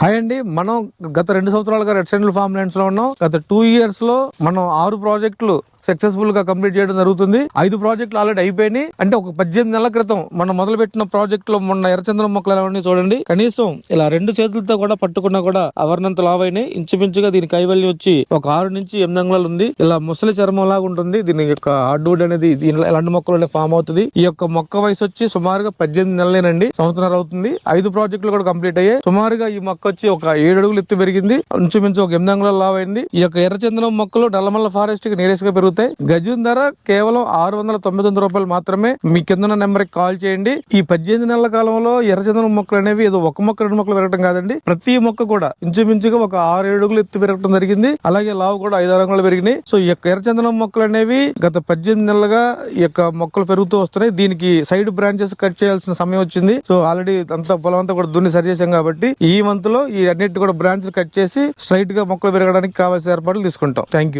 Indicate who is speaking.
Speaker 1: Hi అండి. మనం గత రెండు సంవత్సరాలుగా రెడ్ సెంట్రల్ ఫార్మ్ ల్యాండ్స్లో ఉన్నాం. గత టూ ఇయర్స్లో మనం ఆరు ప్రాజెక్టులు సక్సెస్ఫుల్గా కంప్లీట్ చేయడం జరుగుతుంది. ఐదు ప్రాజెక్టులు ఆల్రెడీ అయిపోయినాయి. అంటే ఒక పద్దెనిమిది నెలల క్రితం మనం మొదలు పెట్టిన ప్రాజెక్ట్లో మొన్న ఎర్రచంద్రం మొక్కలు ఎలా ఉన్నాయి చూడండి. కనీసం ఇలా రెండు చేతులతో కూడా పట్టుకున్నా కూడా అవర్నంత లావైనాయి. ఇంచుమించుగా దీని కైవల్యం వచ్చి ఒక ఆరు నుంచి ఎనిమిది అంగుళాలు ఉంది. ఇలా ముసలి చర్మం లాగా ఉంటుంది. దీని యొక్క హార్డ్వుడ్ అనేది దీనిలో ఎలాంటి మొక్కలు ఫామ్ అవుతుంది. ఈ యొక్క మొక్క వయసు వచ్చి సుమారుగా పద్దెనిమిది నెలలేనండి. సంవత్సరాలు అవుతుంది. ఐదు ప్రాజెక్టులు కూడా కంప్లీట్ అయ్యాయి. సుమారుగా ఈ మొక్క వచ్చి ఒక ఏడు అడుగులు ఎత్తు పెరిగింది. ఇంచుమించు ఒక ఎనిమిది అంగుళాలు లావైంది. ఈ యొక్క ఎర్రచందనం మొక్కలు నల్లమల్ల ఫారెస్ట్కి నీరెస్గా పెరుగుతాయి. గజం ధర కేవలం ఆరు వందల తొంభై తొమ్మిది రూపాయలు మాత్రమే. మీ కింద నెంబర్కి కాల్ చేయండి. ఈ పద్దెనిమిది నెలల కాలంలో ఎర్రచందనం మొక్కలు అనేవి ఏదో ఒక మొక్క రెండు మొక్కలు పెరగడం కాదండి. ప్రతి మొక్క కూడా ఇంచుమించుగా ఒక ఆరు ఏడు అడుగులు ఎత్తు పెరగడం జరిగింది. అలాగే లావు కూడా ఐదు ఆరు అంగుళాలు పెరిగినాయి. సో ఈ యొక్క ఎర్రచందనం మొక్కలు అనేవి గత పద్దెనిమిది నెలలుగా ఈ యొక్క మొక్కలు పెరుగుతూ వస్తున్నాయి. దీనికి సైడ్ బ్రాంచెస్ కట్ చేయాల్సిన సమయం వచ్చింది. సో ఆల్రెడీ అంతా పొలం అంతా కూడా దున్ని సరి చేసాం కాబట్టి ఈ మంత్లో ఈ అన్నిటి కూడా బ్రాంచ్లు కట్ చేసి స్ట్రైట్గా మొక్కలు పెరగడానికి కావాల్సిన ఏర్పాట్లు తీసుకుంటాం. Thank you